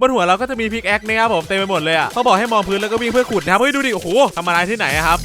บนหัวเราก็จะมีพิกแอคนะครับผมเต็มไปหมดเลยอะเขาบอกให้มองพื้นแล้วก็วิ่งเพื่อขุดนะครับเฮ้ยดูดิโอ้โหทำอะไรที่ไหนครับ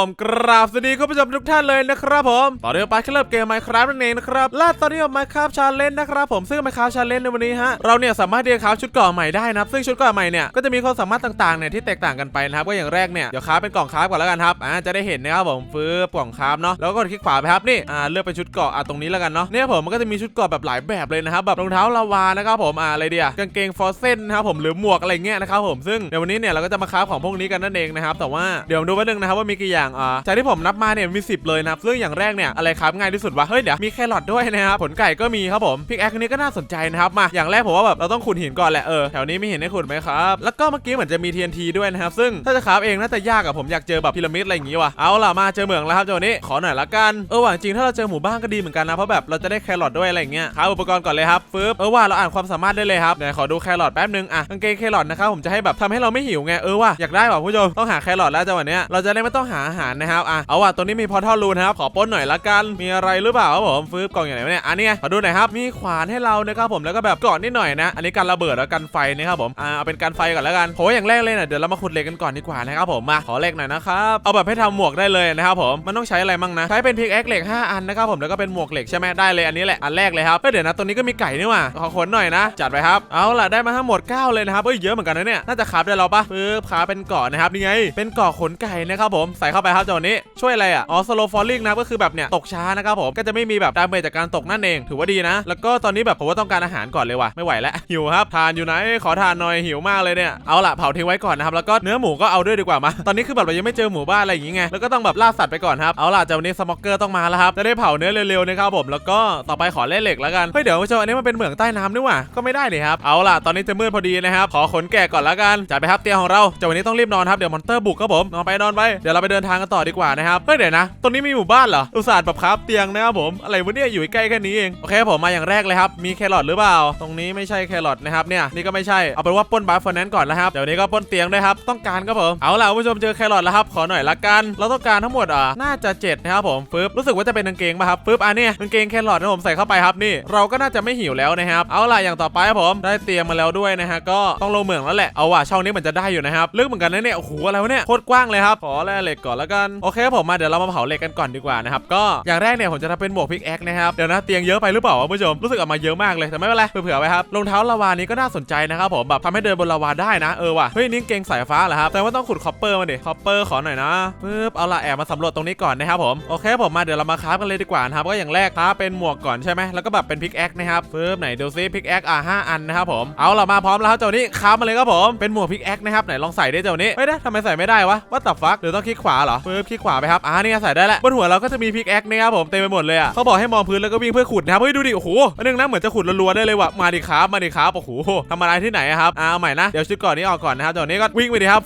เอาลมกราบสวัสดีคุณผู้ชมทุกท่านเลยนะครับผมตอนนี้ไปเริ่มเกม Minecraft นั่นเองนะครับและตอนนี้ Minecraft Challenge นะครับผมซึ่ง Minecraft Challenge ในวันนี้ฮะเราเนี่ยสามารถเรียกคราฟชุดเกราะใหม่ได้นะครับซึ่งชุดเกราะใหม่เนี่ยก็จะมีความสามารถต่างๆเนี่ยที่แตกต่างกันไปนะครับก็อย่างแรกเนี่ยเดี๋ยวคราฟเป็นกล่องคราฟก่อนแล้วกันครับอ่าจะได้เห็นนะครับผมฟื้นกล่องคราฟเนาะแล้วก็กดคลิกขวาไปครับนี่อ่าเลือกเป็นชุดเกราะอะตรงนี้แล้วกันเนาะเนี่ยผมมันก็จะมีชุดเกราะแบบหลายแบบเลยนะครับแบบรองเท้าลาวานะครับผมอ่าอะไรเดียกางเกงฟอร์เซนนะครับผมหรือหมวกอะไรเงี้ยนะครับผมซึ่งเดี๋ยววันนี้เนี่ยเราก็จะมาคราฟของพวกนี้กันนั่นเองนะครับแต่ว่าเดี๋ยวดูว่านึงนะครับว่ามีกี่อย่างอ่าจากที่ผมนับมาเนี่ยมี 10 เลยนะซึ่งอย่างแรกเนี่ยอะไรครับง่ายที่สุดวะเฮ้ยเดี๋ยวมีแครอทด้วยนะครับผลไก่ก็มีครับผมพิกแอคนี้ก็น่าสนใจนะครับมาอย่างแรกผมว่าแบบเราต้องขุดหินก่อนแหละเออแถวนี้มีหินให้ขุดไหมครับแล้วก็เมื่อกี้เหมือนจะมี TNT ด้วยนะครับซึ่งถ้าจะคราฟเองน่าจะยากอะผมอยากเจอแบบพีระมิดอะไรอย่างงี้ว่ะเอาล่ะมาเจอเหมืองแล้วครับเจ้าวันนี้ขอหน่อยละกันเออหว่ะจริงถ้าเราเจอหมู่บ้านก็ดีเหมือนกันนะเพราะแบบเราจะได้แครอทด้วยอะไรเงี้ยครับอุปกรณ์ก่อนเลยครับฟึบเออว่าเราอ่านความสามารถได้เลยครับเดี๋ยวขอดูแครอทแป๊บนึงอะกางเกงแครอทนะครับผมจะให้แบบทำให้เราไม่หิวไงเออว่ะอยากได้ว่ะผู้ชมต้องหาแครอทแล้วจังหวะเนี้ยเราจะได้ไม่ต้องหาอาหารนะครับอะเอาว่ะตัวนี้มีพอทัลรูนะครับขอป้นหน่อยละกันมีอะไรหรือเปล่าครับผมฟึบกล่องอย่างไหนเนี่ยอันนี้ไงขอดูหน่อยครับมีขวานให้เรานะครับผมแล้วก็แบบก่อนนิดหน่อยนะ อันนี้การระเบิดแล้วกันไฟนะครับผมอ่าเอาเป็นการไฟก่อนแล้วกันผมว่าอย่างแรกเลยเนี่ยเดี๋ยวเรามาขุดเหล็กกันก่อนดีกว่านะครับผมมาขอเหล็กหน่อยนะครับเอาแบบให้ทำหมวกได้เลยนะครับผมมันต้องใช้อะไรมั่งนะใช้เป็นพิกแอคเหล็ก5อันนะครับผมแล้วก็เป็นหมวกเหล็กใช่ไหมได้เลยอันนี้แหละอันแรกเลยครับเดี๋ยวนะตัวนี้ก็มีไก่นี่ว่าขอขนหน่อยนะ จัดไปครับเอาล่ะได้มาทั้งหมด 9 เลยนะครับเอ้ยเยอะเหมือนกันนะเนี่ยน่าจะคาฟได้เราปะปึ๊บคาเป็นเกาะนะครับนี่ไงเป็นเกาะขนไก่นะครับผมใส่เข้าไปครับเจ้านี้ช่วยอะไรอะอ๋อ slow falling นะก็คือแบบเนี่ยตกช้านะครับผมก็จะไม่มีแบบดาเมจจากการตกนั่นเอง ถือว่าดีนะ แล้วก็ตอนนี้แบบผมว่าต้องการอาหารก่อนเลยว่ะไม่ไหวแล้วหิวครับทานอยู่ไหนขอทานหน่อยหิวมากเลยเนี่ยเอาล่ะเผาทิ้งไว้ก่อนนะครับแล้วก็เนื้อหมูก็เอาด้วยดีกว่ามาตอนนี้คือแบบเรายังไม่เจอหมู่บ้านอะไรอย่างงี้ไงแล้วก็ต้องแบบล่าสัตว์ไปก่อนครับเอาล่ะเจ้าวันนี้สมอกเกอร์ต้องมาแล้วครับจะได้เผาเนื้อเร็วๆนะครับผมแล้วก็ต่อไปขอเล่เหล็กแล้วกันเฮ้ยเดี๋ยวเจ้าอันนี้มันเป็นเหมืองใต้น้ำนี่หว่าก็ไม่ได้เลยครับเอาล่ะตอนนี้จะมืดพอดีนะครับขอขนแกะก่อนแล้วกันจัดไปครับเตียงของเราจ้าวันนี้ต้องรีบนอนครับเดี๋ยวมอนเตอร์บุกครับผมนอนไปนอนไปเดี๋ยวเราไปเดินทางกันต่อดีกว่านะครับเฮ้ยเดี๋ยวนะตรงนี้มีหมู่บ้านเหรออุตส่าห์แบบครับเตียงนะครับผมอะไรวะเนี่ยอยู่ใกล้แค่นี้เองโอเคผมมาอย่างแรกเลยครับมีแครอทหรือเปล่า ตรงนี้ไม่ใช่แครอทนะครับเนี่ยนี่ก็ไม่ใช่เอาเป็นว่าป้นบาร์ฟอนแนนก่อนแล้วครับเดี๋ยวนี้ก็ป้นเตียงด้วยครับต้องการครับผมเอาล่ะคุณผู้ชมเจอแครอทแล้วครับขอหน่อยละกัน เราต้องการทั้งหมดอะน่าจะ7นะครับผมฟึบรู้สึกว่าจะเป็นกางเกงป่ะครับฟึบอันนี้กางเกงแครอทนะผมใส่เข้าไปครับนี่ เราก็น่าจะไม่หิวแล้วนะครับเอาล่ะอย่างต่อไปครับผมได้เตียงมาแล้วด้วยนะฮะก็ต้องลงเหมืองแล้วแหละเอาว่ะช่องนี้เหมือนจะได้อยู่นะครับลึกเหมือนกันนะเนี่ยโอ้โหอะไรวะเนี่ยโคตรกว้างเลยครับขอแร่เหล็กก่อนแล้วกันโอเคครับผมมาเดี๋ยวเรามาเผาเหล็กกันก่อนดีกว่านะครับก็อย่างแรกเนี่ยผมจะทำเป็นหมวกพิกแอคนะครับเดี๋ยวนะเตียงเยอะไปหรือเปล่าวะคุณผู้ชมรู้สึกออกมาเยอะมากเลยแต่ไม่เป็นไรเผื่อๆไว้ครับรองเท้าลาวานี้ก็น่าสนใจนะครับผมแบบทำให้เดินบนลาวาได้นะเออว่ะเฮ้ยนี่เกงสายฟ้าเหรอครับแต่ว่าต้องขุดคอปเปอร์มาดิคอปเปอร์ขอหน่อยนะปึ๊บเอาละแอบมาสำรวจตรงนี้ก่อนนะครับผมโอเคผมมาเดี๋ยวเรามาคราฟกันเลยดีกว่านะครับก็อย่างแรกคราฟเป็นหมวกก่อนใช่ไหมแล้วก็แบบเป็นพิกแอคนะครับปึ๊บไหนดูซิพิกแอคอะห้าอันนะครับผมเอาละมาพร้อมแล้วครับเจ้านี้คราฟมาเลยครับผมเป็นหมวกพิกแอคนะครับไหนลองใส่ได้เจ้านี้เฮ้ยนะทำไมใส่ไม่ได้วะว่าตับฟักหรือต้องคลิกขวาเหรรอปึ๊บคลิกขวาไปครับอ่านี่ใส่ได้แล้วบนหัวเราก็จะมีพิกแอคนะครับผมเต็มไปหมดเลยอะเขาบอกให้มองพื้นแล้วก็วิ่งเพื่อขุดนะครับเฮ้ยดูดิโอ้โหอันนึงนะเหมือนจะขุดรัวๆได้เลยว่ะมาดิครับมาดิครับโอ้โหทำอะไรที่ไหนครับอ่าเอาใหม่นะเดี๋ยวชุดก่อนนี้ออกก่อนนะครับเจ้านี้ก็วิ่งไปดิครับ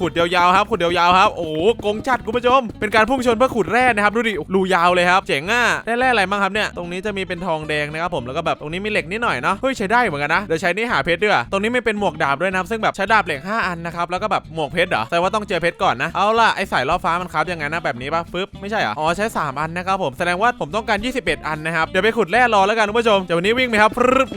ขุดยาวๆครับขุดยาวๆครับโอ้กงจัดคุณผู้ชมเป็นการพุ่งชนเพื่อขุดแร่นะครับดูดิรูยาวเลยครับเจ๋งอะได้แร่อะไรบ้างครับเนี่ยตรงนี้จะมีเป็นทองแดงนะครับผมแล้วก็แบบตรงนี้มีเหล็กนิดหน่อยเนาะเฮ้ยใช้ได้เหมือนกันนะเดี๋ยวใช้นี่หาเพชรด้วยตรงนี้ไม่เป็นหมวกดาบด้วยนะซึ่งแบบใช้ดาบเหล็ก5อันนะครับแล้วก็แบบหมวกเพชรเหรอแต่ว่าต้องเจอเพชรก่อนนะเอาาล่ะไอสายล่อฟ้ามันครับยังไงนะแบบนี้ปะฟึบไม่ใช่เหรออ๋อใช้ 3 อันนะครับผมแสดงว่าผมต้องการ 21 อันนะครับเดี๋ยวไปขุดแร่รอแล้วกันคุณผู้ชมเดี๋ยววันนี้วิ่งไปครับฟรึบ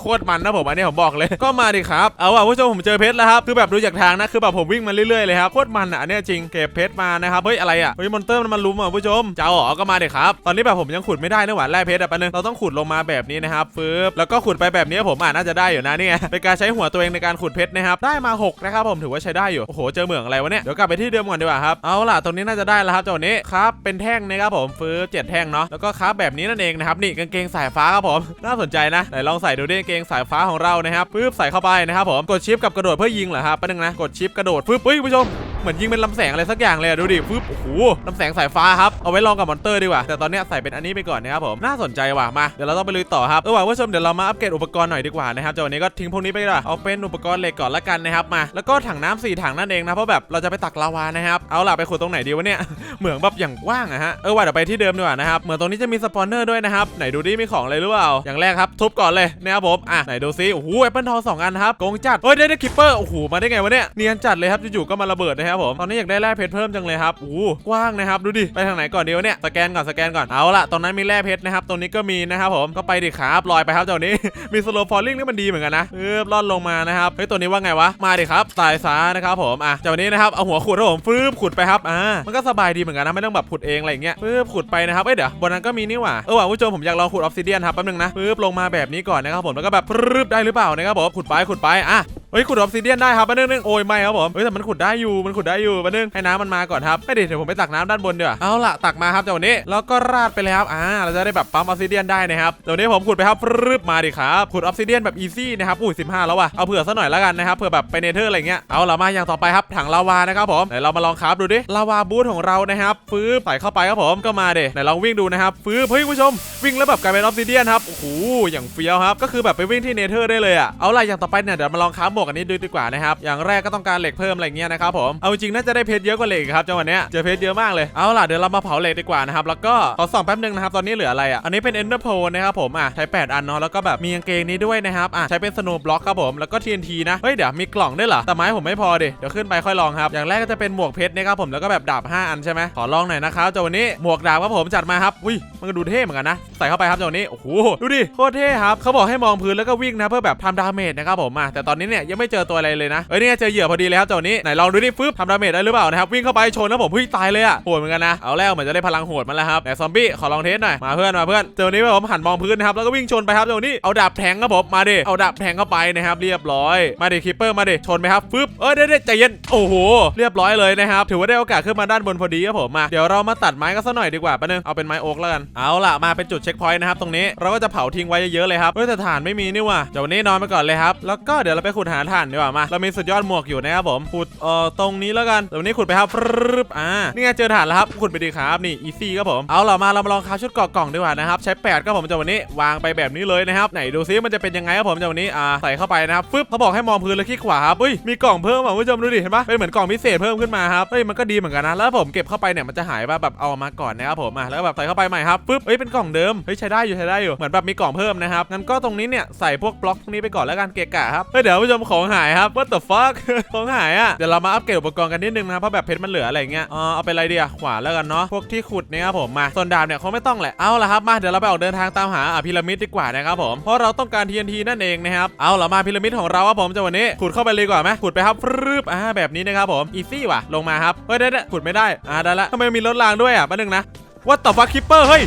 โคตรมันนะผมอันนี้ผมบอกเลยก็มาดิครับเอาว่ะคุณผู้ชมผมเจอเพชรแล้วครับคือแบบดูจากทางนะคือแบบผมวิ่งมาเรื่อยๆเลยครับโคตรมันอะอันเนี้ยจริงเก็บเพชรมานะครับเฮ้ยอะไรอะเฮ้ยมอนเตอร์มันมาลุมอะคุณผู้ชมเจะเอาเหรอก็มาดิครับตอนนี้แบบผมยังขุดไม่ได้นะหวานแร่เพชรอะแป๊บนึงเราต้องขุดลงมาแบบนี้นะครับฟึบแล้วก็ขุดไปแบบนี้ผมอะน่าจะได้อยู่นะเนี่ยเป็นการใช้หัวตัวเองในการขุดเพชรนะครับได้มาหกนะครับผมถือว่าใช้ได้อยู่โอ้โหเจอเหมืองอะไรวะเนี่ยเดี๋ยวกลับไปที่เดิมก่อนดีกว่าครับ เอาล่ะ ตรงนี้น่าจะได้แล้วครับเจ้านี้ครับเป็นแท่งนะครับผมฟื้นเจ็ดแท่งเนาะ แล้วก็ครับแบบนี้นั่นเองนะครับ นี่กางเกงสายฟ้าครับผม น่าสนใจนะ ไหนลองใส่ดูดิกางเกงสายฟ้าของเรานะครับปึ๊บใส่เข้าไปนะครับผม กดชิปกับกระโดดเพื่อยิงเหรอครับแป๊บนึงนะ กดชิปกระโดดปึ๊บเฮ้ยคุณผู้ชม เหมือนยิงเป็นลำแสงอะไรสักอย่างเลยอะดูดิปึ๊บโอ้โหลำแสงสายฟ้าครับเอาไว้ลองกับมอนเตอร์ดีกว่าแต่ตอนเนี้ยใส่เป็นอันนี้ไปก่อนนะครับผมน่าสนใจว่ะมาเดี๋ยวเราต้องไปลุยต่อครับเออว่ะคุณผู้ชมเดี๋ยวเรามาอัปเกรดอุปกรณ์หน่อยดีกว่านะครับจากวันนี้ก็ทิ้งพวกนี้ไปดีกว่าเอาเป็นอุปกรณ์เหล็กก่อนละกันนะครับมา แล้วก็ถังน้ำสี่ถังนั่นเองนะเพราะแบบเราจะไปตักลาวานะครับเอาล่ะไปขุดตรงไหนดีวะเนี่ย เหมืองแบบอย่างกว้างอะฮะเออว่าเดี๋ยวไปที่เดิมดีกว่านะครับเหมือนตรงนี้จะมีสปอนเนอร์ด้วยนะครับไหนดูดิมีของอะไรหรือเปล่าอย่างแรกครับทุบก่อนเลยนะครับผมอะไหนดูซิโอ้โหแอปเปิลทองสองอันครับโกงจัดเฮ้ยได้ได้คิปเปอร์โอ้โหมาได้ไงวะเนี่ยเนียนจัดเลยครับอยู่ๆก็มาระเบิดนะครับผมตอนนี้อยากได้แร่เพชรเพิ่มจังเลยครับอู้กว้างนะครับดูดิไปทางไหนก่อนดีวะเนี่ยสแกนก่อนสแกนก่อนเอาละตรงนั้นมีแร่เพชรนะครับตรงนี้ก็มีนะครับผมก็ไปดิครับลอยไปครับเจ้านี้มีสโลฟอลลิ่งนี่มันดีเหมือนกันนะเออล่อนลงมานะครับเฮ้ยตัวนี้ว่าไงวะมาดิครับตายซะนะครับผมอะเจ้านี้นะครับเอาหัวขุดครับผมฟืบขุดไปครับอ่ามันก็สบายดีเหมือนกันนะไม่ต้องแบบขุดเองอะไรอย่างเงี้ยฟืบขุดไปนะครับเอ้ยเดี๋ยวบนนั้นก็มีนี่หว่าเออว่ะผู้ชมผมอยากลองขุดออฟซิเดียนครับแป๊บนึงนะฟืบลงมาแบบนี้ก่อนนะครับผมแล้วก็แบบฟืบได้หรือเปล่านะครับผมขุดไปขุดไปอะ เฮ้ยขุดออฟซิเดียนได้ครับมานึงนึงโอ้ยไม่ครับผมเฮ้ยแต่มันขุดได้อยู่มันขุดได้อยู่มานึงให้น้ำมันมาก่อนครับไม่ดิเดี๋ยวผมไปตักน้ำด้านบนเดี๋ยวเอาล่ะตักมาครับจ้าวันนี้แล้วก็ราดไปเลยครับอ่าเราจะได้แบบปั๊มออฟซิเดียนได้นะครับเดี๋ยววนนี้ผมขุดไปครับรึบมาดิครับขุดออฟซิเดียนแบบอีซี่นะครับอุ้ยสิบห้าแล้วว่ะเอาเผื่อซะหน่อยแล้วกันนะครับเผื่อแบบไปเนเธอร์อะไรเงี้ยเอาล่ะมาอย่างต่อไปครับถังลาวานะครับผมไหนเรามาลองคราฟดูดิลาวาบูทของเรานะครับฟื้บใส่เข้าไปครับผมก็มาเดไหนลองวิ่งดูนะครับฟื้บเฮ้ยคุณผู้ชมวิ่งแล้วแบบกลายเป็นออฟซิเดียนครับโอ้โหอย่างเฟี้ยวครับก็คือแบบไปวิ่งที่เนเธอร์ได้เลยอะเอาล่ะอย่างต่อไปเนี่ยเดี๋ยวมาลองคราฟวกอันนี้ดูดีกว่านะครับ อย่างแรกก็ต้องการเหล็กเพิ่มอะไรเงี้ยนะครับผม เอาจริงน่าจะได้เพชรเยอะกว่าเหล็กครับจังหวะเนี้ยเจอเพชรเยอะมากเลย เอาล่ะเดี๋ยวเรามาเผาเหล็กดีกว่านะครับ แล้วก็ขอส่องแป๊บนึงนะครับ ตอนนี้เหลืออะไรอะ อันนี้เป็นเอนเดอร์โพนะครับผม อะ ใช้ 8 อันเนาะ แล้วก็แบบมีกางเกงนี้ด้วยนะครับอะใช้เป็นสโนว์บล็อกครับผม แล้วก็ TNT นะ เฮ้ยเดี๋ยวมีกล่องด้วยเหรอ แต่ไม้ผมไม่พอดิ เดี๋ยวขึ้นไปค่อยลองครับ อย่างแรกก็จะเป็นหมวกเพชรนะครับผม แล้วก็แบบดาบ 5 อันใช่ไหมขอลองหน่อยนะครับจังหวะนี้หมวกดาบครับผมจัดมาครับ อุ้ยมันก็ดูเท่เหมือนกันนะ ใส่เข้าไปครับจังหวะนี้ โอ้โห ดูดิ โคตรเท่ครับ เขาบอกให้มองพื้นแล้วก็วิ่งนะเพื่อแบบทำดาเมจนะครับผมอะแต่ตอนนี้เนี่ยยังไม่เจอตัวอะไรเลยนะเอ้ยนี่เจอเหยื่อพอดีเลยครับจังหวะนี้ไหนลองดูดิฟึบทำดาเมจได้หรือเปล่านะครับวิ่งเข้าไปชนแล้วผมเฮ้ยตายเลยอะโหดเหมือนกันนะเอาแล้วเหมือนจะได้พลังโหดมาแล้วครับไหนซอมบี้ขอลองเทสหน่อยมาเพื่อนมาเพื่อนเจอนี้ผมหันมองพื้นนะครับแล้วก็วิ่งชนไปครับจังหวะนี้เอาดาบแทงครับผมมาดิเอาดาบแทงเข้าไปนะครับเรียบร้อยมาดิคิปเปอร์มาดิชนไปครับฟึบเอ้ยเด็ดใจเย็นโอ้โหเรียบร้อยเลยนะครับถือว่าได้โอกาสขึ้นมาด้านบนพอดีครับผมมาเดี๋ยวเรามาตัดไม้กันสักหน่อยดีกว่าปะนึงเอาเป็นไม้โอ๊กแล้วกันเอาล่ะมาเป็นจุดเช็คพอยต์นะครับตรงนี้เราก็จะเผาทิ้งไว้เยอะๆเลยครับเฮ้ยแต่ถ่านไม่มีนี่ว่ะเดี๋ยววันนี้นอนไปก่อนเลยครับแล้วก็เดี๋ยวเราไปขุดหาาถ่านดีกว่ามา เรามีสุดยอดหมวกอยู่นะครับผม ขุดเอ่อตรงนี้แล้วกันเดี๋ยววันนี้ขุดไปครับฟรึบอ่านี่ไงเจอถ่านแล้วครับ ขุดไปดีครับ นี่ อีซี่ครับผม เอาล่ะมาเรามาลองคราฟชุดเกาะกล่องดีกว่านะครับ ใช้8ครับผมจากวันนี้ วางไปแบบนี้เลยนะครับ ไหนดูซิมันจะเป็นยังไงครับผมจากวันนี้ อ่า ใส่เข้าไปนะครับฟึบเขาบอกให้มองพื้นแล้วคลิกขวาครับอุ้ย มีกล่องเพิ่มอะคุณผู้ชมดูดิ เห็นปะเป็นเหมือนกล่องพิเศษเพิ่มขึ้นมาครับ เฮ้ย มันก็ดีเหมือนกันนะ แล้วผมเก็บเข้าไปเนี่ย มันจะหายป่ะแบบเอามาก่อนนะครับผมอะแล้วแบบใส่เข้าไปใหม่ครับฟึบเฮ้ย เป็นกล่องเดิม เฮ้ย ใช้ได้อยู่ ใช้ได้อยู่ เหมือนแบบมีกล่องเพิ่มนะครับ งั้นก็ตรงนี้เนี่ย ใส่พวกบล็อกพวกนี้ไปก่อนแล้วกัน เกะกะครับ เฮ้ย เดี๋ยวผู้ชมของหายครับ what the fuck ของหายอะ เดี๋ยวเรามาอัปเกรดอุปกรณ์กันนิดนึงนะครับ เพราะแบบเพชรมันเหลืออะไรเงี้ยอ๋อเอาไปอะไรดีอะขวานแล้วกันเนาะ พวกที่ขุดเนี่ยครับผมมา ส่วนดาบเนี่ยเขาไม่ต้องแหละ เอาละครับ มา เดี๋ยวเราไปออกเดินทางตามหาอะพีระมิดดีกว่านะครับผม เพราะเราต้องการ TNT นั่นเองนะครับเอาละมาพีระมิดของเราครับผมจะวันนี้ขุดเข้าไปเลยกว่าไหมขุดไปครับฟรึบอ่าแบบนี้นะครับผมอีซี่ว่ะลงมาครับเฮ้ยได้ได้ขุดไม่ได้อ่าได้ละทำไมมีรถรางด้วยอะแป๊บนึงนะว่าต่อฟ้าคิปเปอร์เฮ้ย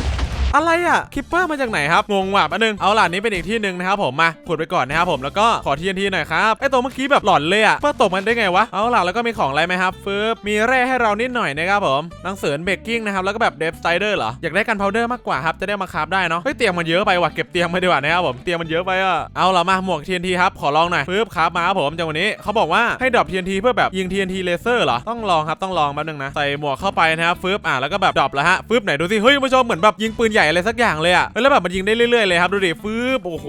อะไรอะคิปเปอร์มาจากไหนครับงงว่ะแป๊บนึงเอาล่ะนี่เป็นอีกที่หนึ่งนะครับผมมาขุดไปก่อนนะครับผมแล้วก็ขอทีนทีหน่อยครับไอตัวเมื่อกี้แบบหลอนเลยอะเพื่อตกมันได้ไงวะเอาล่ะแล้วก็มีของอะไรไหมครับฟึบมีแร่ให้เรานิดหน่อยนะครับผมหนังสือเบกกิ้งนะครับแล้วก็แบบเดฟสไตเดอร์เหรออยากได้กันพาวเดอร์มากกว่าครับจะได้มาคราฟได้เนาะเฮ้ยเตียงมันเยอะไปว่ะเก็บเตียงมาดีกว่านะครับผมเตียงมันเยอะไปอะเอาล่ะมาหมวกทีนทีครับขอลองหน่อยฟึบครับมาครับผมจังวันนี้เขาบอกว่าให้ดรอปทีนทีเพื่อแบบยิงทีนทีเลเซอร์เหรอต้องลองครับต้องลองแป๊บนึงนะใส่หมวกเข้าไปนะครับฟึบอะแล้วก็แบบดรอปแล้วฮะฟึบไหนดูสิเฮ้ยผู้ชมเหมือนแบบยิงปืนใหญ่ญ่อะไรสักอย่างเลยอะแล้วแบบมันยิงได้เรื่อยๆเลยครับดูดิฟืบโอ้โห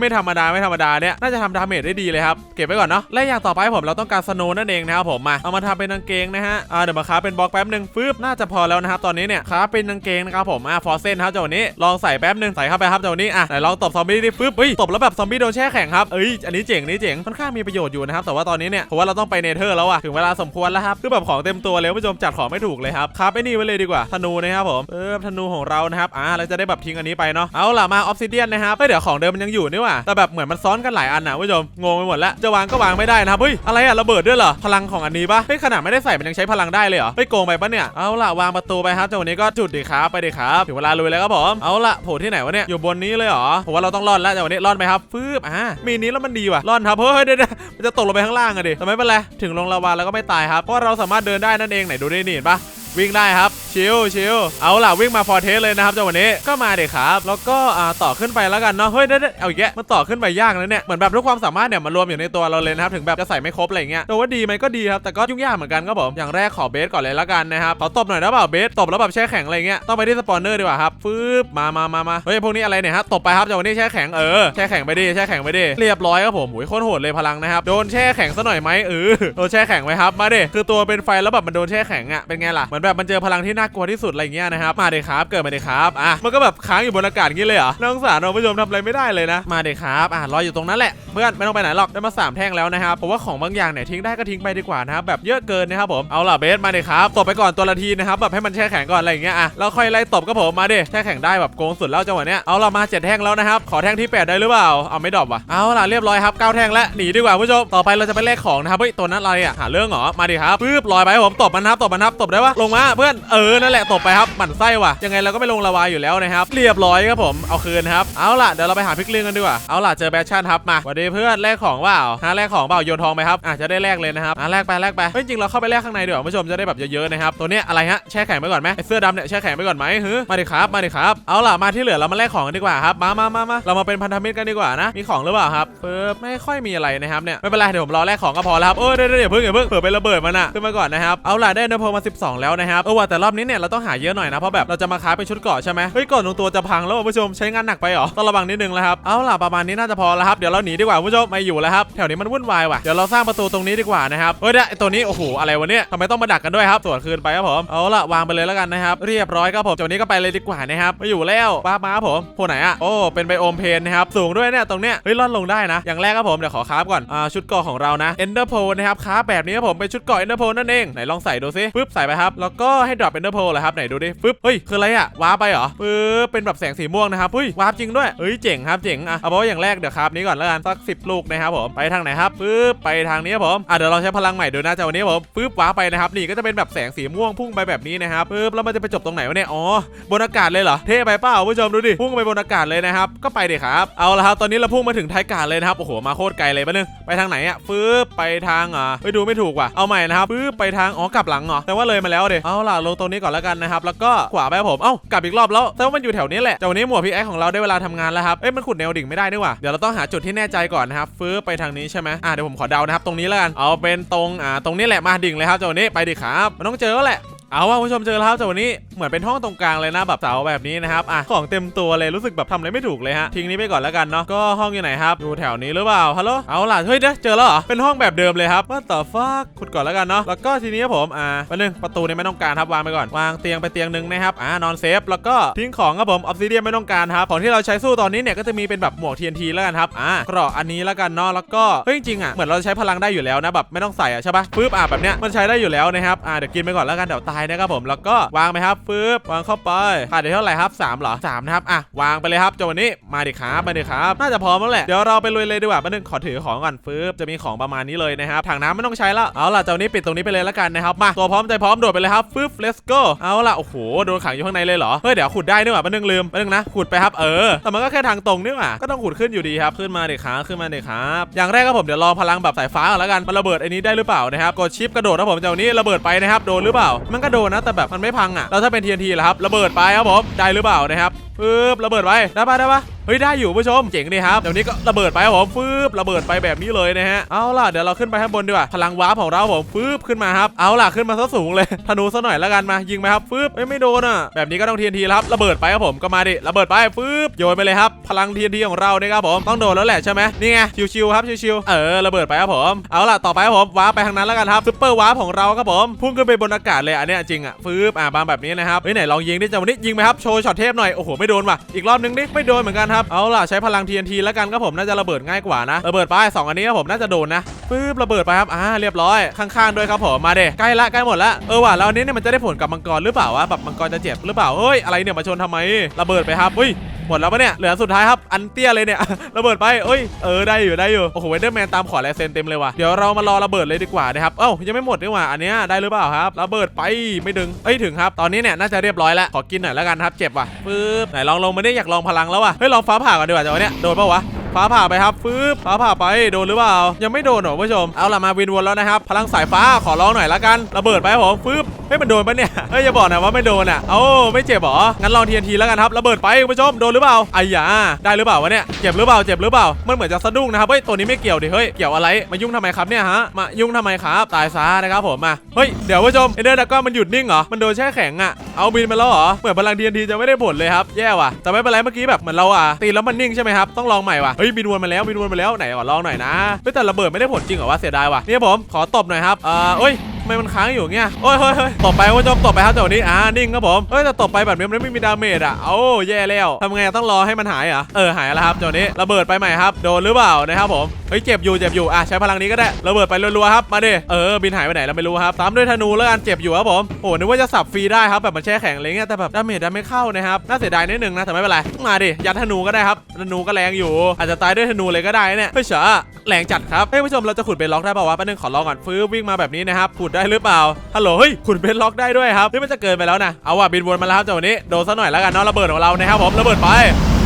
ไม่ธรรมดาไม่ธรรมดาเนี่ยน่าจะทำดาเมจได้ดีเลยครับเก็บไว้ก่อนเนาะและอย่างต่อไปผมเราต้องการสโนนั่นเองนะครับผมมาเอามาทำเป็นกางเกงนะฮะอ่าเดี๋ยวมาค้าเป็นบล็อกแป๊บหนึ่งฟืบน่าจะพอแล้วนะครับตอนนี้เนี่ยค้าเป็นกางเกงนะครับผมอ่าฟอร์เซนครับเจ้านี้ลองใส่แป๊บหนึ่งใส่เข้าไปครับเจ้านี้อะไหนลองตบซอมบี้ดิฟืบเฮ้ยตบแล้วแบบซอมบี้โดนแช่แข็งครับเอ้ยอันนี้เจ๋งนนี้เจ๋งค่อนข้างมีประโยชน์อยู่นะครับแต่ว่าตอนนี้เนี่ยผมว่าเราต้องไปเนเธอร์แล้วอะถึงเวลาสมควรแล้วครับคือแบบของเต็มตัวเลยคุณผู้ชมจัดของไม่ถูกเลยครับครับไอ้นี่ไว้เลยดีกว่าธนูนะครับผมเออธนูของเรานะครับอ่าเราจะได้แบบทิ้งอันนี้ไปเนาะเอาล่ะมาออฟซิเดียนนะครับเฮ้ยเดี๋ยวของเดิมมันยังอยู่นี่ว่าแต่แบบเหมือนมันซ้อนกันหลายอันนะคุณผู้ชมงงไปหมดแล้วจะวางก็วางไม่ได้นะครับเฮ้ยอะไรอะระเบิดด้วยเหรอพลังของอันนี้ปะเฮ้ยขนาดไม่ได้ใส่มันยังใช้พลังได้เลยเหรอเฮ้ยโกงไปปะเนี่ยเอาล่ะวางประตูไปครับจังหวะนี้ก็จุดดิครับไปดิครับถึงเวลาลุยแล้วครับผมเอาล่ะโผล่ที่ไหนวะเนี่ยอยู่บนนี้เลยเหรอผมว่าเราต้องรอดแล้วจังหวะนี้รอดไหมครับฟืบอ่ามีนี้แล้วมันดีว่ะรอดครับเฮ้ยเดี๋ยวมันจะตกลงไปข้างล่างอะดิแต่ไม่เป็นไรถึงลงลาวาแล้วก็ไม่ตายครับเพราะเราสามารถเดินได้นั่นเองไหนดูดินี่เห็นปะ วิ่งได้ครับ ชิลชิลเอาล่ะวิ่งมาฟอร์เทสเลยนะครับจังหวะนี้ก็มาเด็กครับแล้วก็ต่อขึ้นไปแล้วกันเนาะเฮ้ยได้ๆเอาอีกแกมันต่อขึ้นไปยากนะเนี่ยเหมือนแบบทุกความสามารถเนี่ยมันรวมอยู่ในตัวเราเลยนะครับถึงแบบจะใส่ไม่ครบอะไรเงี้ยแต่ว่าดีไหมก็ดีครับแต่ก็ยุ่งยากเหมือนกันครับผมอย่างแรกขอเบสก่อนเลยแล้วกันนะครับขอตบหน่อยนะเปล่าเบสตบแล้วแบบแช่แข็งอะไรเงี้ยต้องไปที่สปอนเนอร์ดีกว่าครับฟึบมามามามาเฮ้ยพวกนี้อะไรเนี่ยฮะตบไปครับจังหวะนี้แช่แข็งเออแช่แข็งไปดิแช่แข็งไปดิเรียบร้อยครับผมโอ้ยโคตรโหดเลยพลังนะครับโดนแช่แข็งซะหน่อยไหมเออโดนแช่แข็งไว้ครับมาดิคือตัวเป็นไฟแล้วแบบมันโดนแช่แข็งอะเป็นไงล่ะเหมือนแบบมันเจอพลังที่น่ากลัวที่สุดอะไรเงี้ยนะครับมาเดครับเกิดมาเดครับอะมันก็แบบค้างอยู่บนอากาศงี้เลยเหรอน้องสารน้องผู้ชมทำอะไรไม่ได้เลยนะมาเดครับอะรออยู่ตรงนั้นแหละเพื่อนไม่ต้องไปไหนหรอกได้มาสามแท่งแล้วนะครับผมว่าของบางอย่างเนี่ยทิ้งได้ก็ทิ้งไปดีกว่านะครับแบบเยอะเกินนะครับผมเอาล่ะเบสมาเดครับตบไปก่อนตัวละทีนะครับแบบให้มันแช่แข็งก่อนอะไรอย่างเงี้ยอะแล้วค่อยไล่ตบก็ผมมาเดิแช่แข็งได้แบบโกงสุดแล้วจังหวะเนี้ยเอาล่ะมาเจ็ดแท่งแล้วนะครับขอแท่งที่แปดได้หรือเปล่าเอาไม่ดรอปว่ะเอาล่ะเรียบร้อยครับเก้าแท่งแล้วหนีดีกว่าผู้ชมต่อไปเราจะไปแลกของนะครับเฮ้ยตัวนั้นอะไรอะหาเรื่องเหรอมาดิครับปึ๊บลอยไปผมตบมันครับตบมันครับตบได้ปะลงมาเพื่อนเออนั่นแหละตบไปครับหมั่นไส้ว่ะยังไงเราก็ไม่ลงละวายอยู่แล้วนะครับเรียบร้อยครับผมเอาคืนครับเอาล่ะเดี๋ยวเราไปหาพิกลิงกันดีกว่าเอาล่ะเจอแบชชั่นครับมาสวัสดีเพื่อนแลกของเปล่าหาแลกของเปล่าโยนทองไปครับอะจะได้แลกเลยนะครับอะแลกไปแลกไปจริงๆเราเข้าไปแลกข้างในดีกว่าผู้ชมจะได้แบบเยอะๆนะครับตัวเนี้ยอะไรฮะแช่แข็งไปก่อนไหมเสื้อดำเนี่ยแช่แข็งไปก่อนไหมฮึมาดิครับมาดิครับเอาล่ะมาที่เหลือเรามาแลกของกันดีกว่าครับมามามามาเรามาเป็นพันธมิตรกันดีกว่านะมีของหรือเปล่าครับปึ๊บไม่ค่อยมีอะไรนะครับเนี่ยไม่เป็นไรเดี๋ยวผมรอแลกของก็พอแล้วครับเออเดี๋ยวเดี๋ยวเพิ่งอย่าเพิ่งเผื่อไประเบิดมันอะขึ้นมาก่อนนะครับเอาล่ะได้เนอร์โพลมา 12 แล้วนะครับเออว่าแต่รอบนี้เนี่ยเราต้องหาเยอะหน่อยนะเพราะแบบเราจะมาค้าเป็นชุดเกาะใช่ไหมเฮ้ยก่อนตรงตัวจะพังแล้วคุณผู้ชมใช้งานหนักไปหรอต้องระวังนิดนึงแล้วครับเอาล่ะประมาณนี้น่าจะพอแล้วครับเดี๋ยวเราหนีดีกว่าคุณผู้ชมไม่อยู่แล้วครับแถวนี้มันวุ่นวายว่ะเดี๋ยวเราสร้างประตูตรงนี้ดีกว่านะครับเฮ้ยเดะไอ้ตัวนี้โอ้โหอะไรวะเนี่ยทำไมต้องมาดักกันด้วยครับตรวจคืนไปครับผมเอาล่ะวางไปเลยแล้วกันนะครับเรียบร้อยครับผมจากนี้ก็ไปเลยดีกว่านะครับไม่อยู่แล้วป้ามาผมโพไหนอะโอ้เป็นไบโอมเพนนะครับสูงด้วยเนี่ยตรงเนี้ยเฮ้ยล่อนลงได้นะ อย่างแรกครับผมเดี๋ยวขอคราฟก่อนอ่าชุดเกาะของเรานะ Ender Pearl นะครับคราฟแบบนี้ครับผมเป็นชุดเกาะ Ender Pearl นั่นเองไหนลองใส่ดูซิปึ๊บใส่ไปครับแล้วก็ให้ดรอป Ender Pearl เลยครับไหนดูดิปึ๊บเฮ้ยคืออะไรอะว้าร์ปไปเหรอปึ๊บเป็นแบบแสงสีม่วงนะครับเฮ้ยวาร์ปจริงด้วยเฮ้ยเจ๋งครับเจ๋งอะเอาเป็นว่าอย่างแรกเดี๋ยวคราฟนี้ก่อนแล้วกันสักสิบลูกนะครับผมไปทางไหนครับปึ๊บไปทางนี้ครับผมอะเดี๋ยวเราใช้พลังใหม่ดูนะจากวันนี้ผมปึ๊บว้าร์ปไปนะครับนี่ก็จะเป็นแบบแสงสีม่วงพุ่งไปแบบนี้นะครับปึ๊บแล้วมันจะไปจบตรงไหนวะเนี่ยอ๋อบนอากาศเลยเหรอเท่ไปเปล่าผู้ชมดูดิพุ่งไปบนอากาศเลยนะครับก็ไปดิครับเอาละครับตอนนี้เราพุ่งมาถึงท้ายกาดเลยนะครับโอ้โหมาโคตรไกลเลยปะนึงไปทางไหนอะปึ๊บไปทางอะไปดูไม่ถูกว่ะเอาใหม่นะครับปึ๊บไปทางอ๋อกลับหลังเหรอแต่ว่าเลยมาแล้วเดเอาล่ะลงตรงนี้ก่อนแล้วกันนะครับ แล้วก็ขวาไปผม เอ้ากลับอีกรอบแล้วแต่ว่ามันอยู่แถวนี้แหละแต่วันนี้หมวดพีแอคของเราได้เวลาทำงานแล้วครับ เอ้ยมันขุดแนวดิ่งไม่ได้นี่หว่าเดี๋ยวเราต้องหาจุดที่แน่ใจก่อนนะครับ ฟื้บไปทางนี้ใช่ไหมอะเดี๋ยวผมขอเดานะครับตรงนี้แล้วกัน เอาเป็นตรงอ่าตรงนี้แหละมาดิ่งเลยครับจากวันนี้ไปดิครับมันต้องเจอแล้วแหละเอาว่าคุณผู้ชมเจอแล้วครับจากวันนี้ เหมือนเป็นห้องตรงกลางเลยนะแบบเสาแบบนี้นะครับอะของเต็มตัวเลยรู้สึกแบบทำอะไรไม่ถูกเลยฮะทิ้งนี้ไปก่อนแล้วกันเนาะก็ห้องอยู่ไหนครับอยู่แถวนี้หรือเปล่าฮัลโหลเอาล่ะเฮ้ยเด้เจอแล้วเหรอเป็นห้องแบบเดิมเลยครับว่าต่อฟักขุดก่อนแล้วกันเนาะแล้วก็ทีนี้ผมอ่าประเด็นงประตูนี่ไม่ต้องการครับวางไปก่อนวางเตียงไปเตียงหนึ่งนะครับอ่านอนเซฟแล้วก็ทิ้งของครับผมออฟซิเดียนไม่ต้องการครับของที่เราใช้สู้ตอนนี้เนี่ยก็จะมีเป็นแบบหมวก TNT แล้วกันครับอ่าเกราะอันนี้แล้วกันเนาะแล้วก็เฮ้ยจริงอะเหมือนเราใช้พลังได้อยู่แล้วนะแบบไม่ต้องใส่อะใช่ปะปึ๊บอะแบบเนี้ยมันใช้ได้อยู่แล้วนะครับอ่าเดี๋ยวกินไปก่อนแล้วกันเดี๋ยวตายนะครับผมแล้วก็วางไปครับปึ๊บวางเข้าไปขาดเดี๋ยวเท่าไหร่ครับ3เหรอ3นะครับอะวางไปเลยครับจนวันนี้มาดิครับมาดิครับน่าจะพร้อมแล้วแหละเดี๋ยวเราไปลุยเลยดีกว่ามาหนึ่งขอถือของก่อนปึ๊บจะมีของประมาณนี้เลยนะครับถังน้ำไม่ต้องใช้ล้วเอาล่ะเจ้านี้ปิดตรงนี้ไปเลยแล้วกันนะครับมาตัวพร้อมใจพร้อมโดดไปเลยครับปึ๊บ let's go เอาล่ะโอ้โหโดนขังอยู่ข้างในเลยเหรอเฮ้ยเดี๋ยวขุดได้นี่หว่ามาหนึ่งลืมมาหนึ่งนะขุดไปครับเออแต่มันก็แค่ทางตรงนี่หว่าก็ต้องขุดขึ้นอยู่ดีครับขึ้นมาดิครับขึ้นมาดิครับอย่างแรกก็ผมเดี๋ยวลองพลังแบบสายฟ้าแล้วกันมันระเบิดไอ้นี้ได้หรือเปล่านะครับกดชิปกระโดดนะผมเจ้านี้ระเบิดไปนะครับโดนหรือเปล่า มันก็โดนนะแต่แบบมันไม่พังอะแล้วถ้าเป็น TNT ล่ะครับระเบิดไปครับผมได้หรือเปล่านะครับ ปึ๊บระเบิดไปได้ปะได้ปะเฮ้ยได้อยู่ผู้ชมเจ๋งดีครับเดี๋ยวนี้ก็ระเบิดไปครับผมฟืบระเบิดไปแบบนี้เลยนะฮะเอาล่ะเดี๋ยวเราขึ้นไปข้างบนดีกว่าพลังวาร์ปของเราผมฟืบขึ้นมาครับเอาล่ะขึ้นมาซะสูงเลยธนูซะหน่อยแล้วกันมายิงไหมครับฟืบเอ้ยไม่โดนอะแบบนี้ก็ต้อง TNT แล้วครับระเบิดไปครับผมก็มาดิระเบิดไปฟืบโยนไปเลยครับพลัง TNT ของเราเนี่ยครับผมต้องโดนแล้วแหละใช่ไหมนี่ไงชิวๆครับชิวๆเออระเบิดไปครับผมเอาล่ะต่อไปครับผมวาร์ปไปทางนั้นแล้วกันครับซุปเปอร์วาร์ปของเราครับผมพุ่งขึ้นไปบนอากาศเลยอันนี้จริงอะฟืบอ่าบาแบบนี้นะครับเฮ้ยไหนลองยิงดิจังวันนี้ยิงไหมครับโชว์ช็อตเทพหน่อยโอ้โหไไม่โดนว่ะ อีกรอบนึงดิ ไม่โดนเหมือนกันครับ เอาล่ะใช้พลัง TNT แล้วกันครับผม น่าจะระเบิดง่ายกว่านะ ระเบิดไปสองอันนี้ครับผมน่าจะโดนนะปึ๊บระเบิดไปครับ อ่า เรียบร้อย ข้างๆด้วยครับผม มาเด้ใกล้ละใกล้หมดละ เออว่ะ แล้วอันนี้เนี่ยมันจะได้ผลกับมังกรหรือเปล่าวะ แบบมังกรจะเจ็บหรือเปล่า เฮ้ย อะไรเนี่ยมาชนทำไม ระเบิดไปครับ อุ้ย หมดแล้วปะเนี่ย เหลือสุดท้ายครับ อันเตี้ยเลยเนี่ย ระเบิดไปเอ้ย เออ ได้อยู่ได้อยู่ โอ้โหเวนเดอร์แมนตามขอลายเซ็นเต็มเลยว่ะ เดี๋ยวเรามารอระเบิดเลยดีกว่านะครับ เอ้า ยังไม่หมดดีกว่า อันเนี้ยได้หรือเปล่าครับ ระเบิดไป ไม่ดึง เอ้ย ถึงครับ ตอนนี้เนี่ยน่าจะเรียบร้อยแล้ว ขอกินหน่อยแล้วกันครับ เจ็บว่ะปึ๊บ ไหนลองลงมาได้อยากลองพลังแล้วว่ะ เฮ้ย ลองฟ้าผ่าก่อนดีกว่าจังหวะเนี้ยโดนปะวะฟ้าผ่าไปครับฟืบฟ้าผ่าไปโดนหรือเปล่า ยังไม่โดนหรอผู้ชม เอาล่ะมาวินวนแล้วนะครับ พลังสายฟ้าขอร้องหน่อยละกัน ระเบิดไปผมฟืบ เฮ้ยมันโดนปะเนี่ยเฮ้ยอย่าบอกนะว่าไม่โดนอะ เอ้าไม่เจ็บหรอ งั้นลองทีนทีแล้วกันครับระเบิดไปคุณผู้ชมโดนหรือเปล่าไอ้ยาได้หรือเปล่าวะเนี่ยเจ็บหรือเปล่าเจ็บหรือเปล่ามันเหมือนจะสะดุ้งนะครับเฮ้ยตัวนี้ไม่เกี่ยวดิเฮ้ยเกี่ยวอะไรมายุ่งทำไมครับเนี่ยฮะมายุ่งทำไมครับตายซะนะครับผมมาเฮ้ยเดี๋ยวผู้ชมเอเดอร์ดักก็มันหยุดนิ่งเหรอมันโดนแช่แข็งอะเอาบินไปแล้วเหรอเหมือนพลังทีนทีจะไม่ได้ผลเลยครับแย่ว่ะแต่ไม่เป็นไรเมื่อกี้แบบเหมือนเราอะตีแล้วมันนิ่งใช่ไหมครับต้องลองใหม่ว่ะเฮ้ยบินวนมาแล้วบินวนมาแล้วไหนขอลองหน่อยนะเฮ้ยแต่ระเบิดไม่ได้ผลจริงเหรอวะเสียดายว่ะเนี่ยผมขอตบหน่อยครับเอ่อเอ้ย ทำไมมันค้างอยู่เงี้ยโอ้ยเฮ้ยเฮ้ยตบไปคุณผู้ชมตบไปครับจังหวะนี้อ่านิ่งครับผมเฮ้ยแต่ตบไปแบบนี้มันไม่มีดาเมจอะโอ้แย่แล้วทำไงต้องรอให้มันหายเหรอเออหายแล้วครับจังหวะนี้ระเบิดไปใหม่ครับโดนหรือเปล่านะครับผมเฮ้ยเจ็บอยู่เจ็บอยู่อะใช้พลังนี้ก็ได้ระเบิดไปรัวๆครับมาดิเออบินหายไปไหนเราไม่รู้ครับตามด้วยธนูแล้วกันเจ็บอยู่ครับผมโอ้นึกว่าจะสับฟรีได้ครับแบบมันแช่แข็งอะไรเงี้ยแต่แบบดาเมจดันไม่เข้านะครับน่าเสียดายนิดนึงนะแต่ไม่เป็นไรมาดิยัดธนูก็ได้ครับธนูก็แรงอยู่ อาจจะตายด้วยธนูเลยก็ได้เนี่ยเฮ้ยเฉอแรงจัดครับเฮ้ยผู้ชมเราจะขุดเบนล็อกได้ป่าวะแป๊บนึงขอลองก่อนฟื้นวิ่งมาแบบนี้นะครับขุดได้หรือเปล่าฮัลโหลเฮ้ยขุดเบนล็อกได้ด้วยครับเฮ้ยมันจะเกินไปแล้วนะเอาว่ะบินวนมาแล้วครับจังหวะนี้โดนซะหน่อยแล้วกันเนาะระเบิดของเรานะครับผมระเบิดไป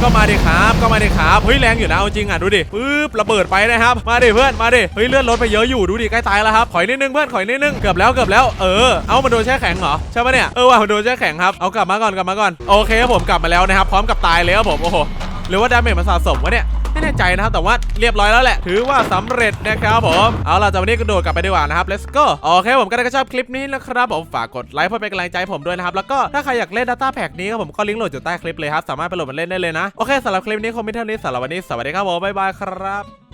ก็มาดิครับก็มาดิครับเฮ้ยแรงอยู่นะเอาจริงอะดูดิปึ๊บระเบิดไปนะครับ มาดิเพื่อนมาดิเฮ้ยเลื่อนรถไปเยอะอยู่ดูดิใกล้ตายแล้วครับถอยนิดนึงเพื่อนถอยนิดนึงเกือบแล้วเกือบแล้วเออเอามันโดนแช่แข็งเหรอใช่ปะเนี่ยเออว่ะมันโดนแช่แข็งครับเอากลับมาก่อนกลับมาก่อนโอเคครับผมกลับมาแล้วนะครับพร้อมกับตายเลยครับผมโอ้โหหรือว่าดาเมจมันสะสมวะเนี่ย ไม่แน่ใจนะครับแต่ว่าเรียบร้อยแล้วแหละ ถือว่าสำเร็จนะครับผมเอาล่ะจากวันนี้ก็โดดกลับไปดีกว่านะครับ let's go โอเคผมก็ได้ก็ชอบคลิปนี้นะครับผมฝากกดไลค์เพื่อเป็นกำลังใจผมด้วยนะครับแล้วก็ถ้าใครอยากเล่น Data Pack นี้ครับผมก็ลิงก์โหลดอยู่ใต้คลิปเลยครับสามารถไปโหลดมาเล่นได้เลยนะโอเคสำหรับคลิปนี้คงมีเท่านี้สำหรับวันนี้สวัสดีครับผมบ๊ายบายครับ